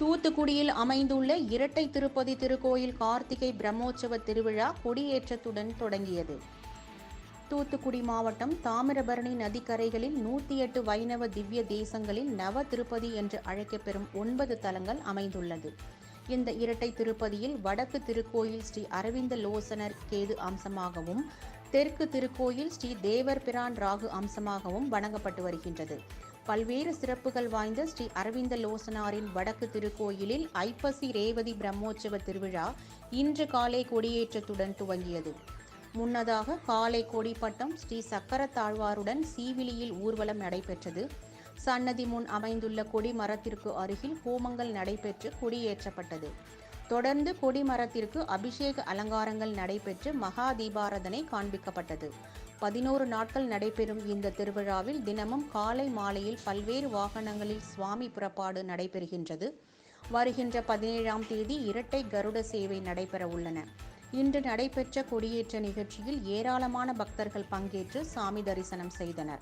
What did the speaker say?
தூத்துக்குடியில் அமைந்துள்ள இரட்டை திருப்பதி திருக்கோயில் கார்த்திகை பிரம்மோற்சவ திருவிழா கொடியேற்றத்துடன் தொடங்கியது. தூத்துக்குடி மாவட்டம் தாமிரபரணி நதிக்கரைகளில் நூற்றி எட்டு வைணவ திவ்ய தேசங்களில் நவ திருப்பதி என்று அழைக்கப்பெறும் ஒன்பது தலங்கள் அமைந்துள்ளது. இந்த இரட்டை திருப்பதியில் வடக்கு திருக்கோயில் ஸ்ரீ அரவிந்த லோசனர் கேது அம்சமாகவும் தெற்கு திருக்கோயில் ஸ்ரீ தேவர் பிரான் ராகு அம்சமாகவும் வணங்கப்பட்டு வருகின்றது. பல்வேறு சிறப்புகள் வாய்ந்த ஸ்ரீ அரவிந்த லோசனாரின் வடக்கு திருக்கோயிலில் ஐப்பசி ரேவதி பிரம்மோற்சவ திருவிழா இன்று காலை கொடியேற்றத்துடன் துவங்கியது. முன்னதாக காலை கொடிப்பட்டம் ஸ்ரீ சக்கரத்தாழ்வாருடன் சீவிலியில் ஊர்வலம் நடைபெற்றது. சன்னதி முன் அமைந்துள்ள கொடிமரத்திற்கு அருகில் ஹோமங்கள் நடைபெற்று கொடியேற்றப்பட்டது. தொடர்ந்து கொடிமரத்திற்கு அபிஷேக அலங்காரங்கள் நடைபெற்று மகா தீபாரதனை காண்பிக்கப்பட்டது. பதினோரு நாட்கள் நடைபெறும் இந்த திருவிழாவில் தினமும் காலை மாலையில் பல்வேறு வாகனங்களில் சுவாமி புறப்பாடு நடைபெறுகின்றது. வருகின்ற பதினேழாம் தேதி இரட்டை கருட சேவை நடைபெற உள்ளன. இன்று நடைபெற்ற கொடியேற்ற நிகழ்ச்சியில் ஏராளமான பக்தர்கள் பங்கேற்று சாமி தரிசனம் செய்தனர்.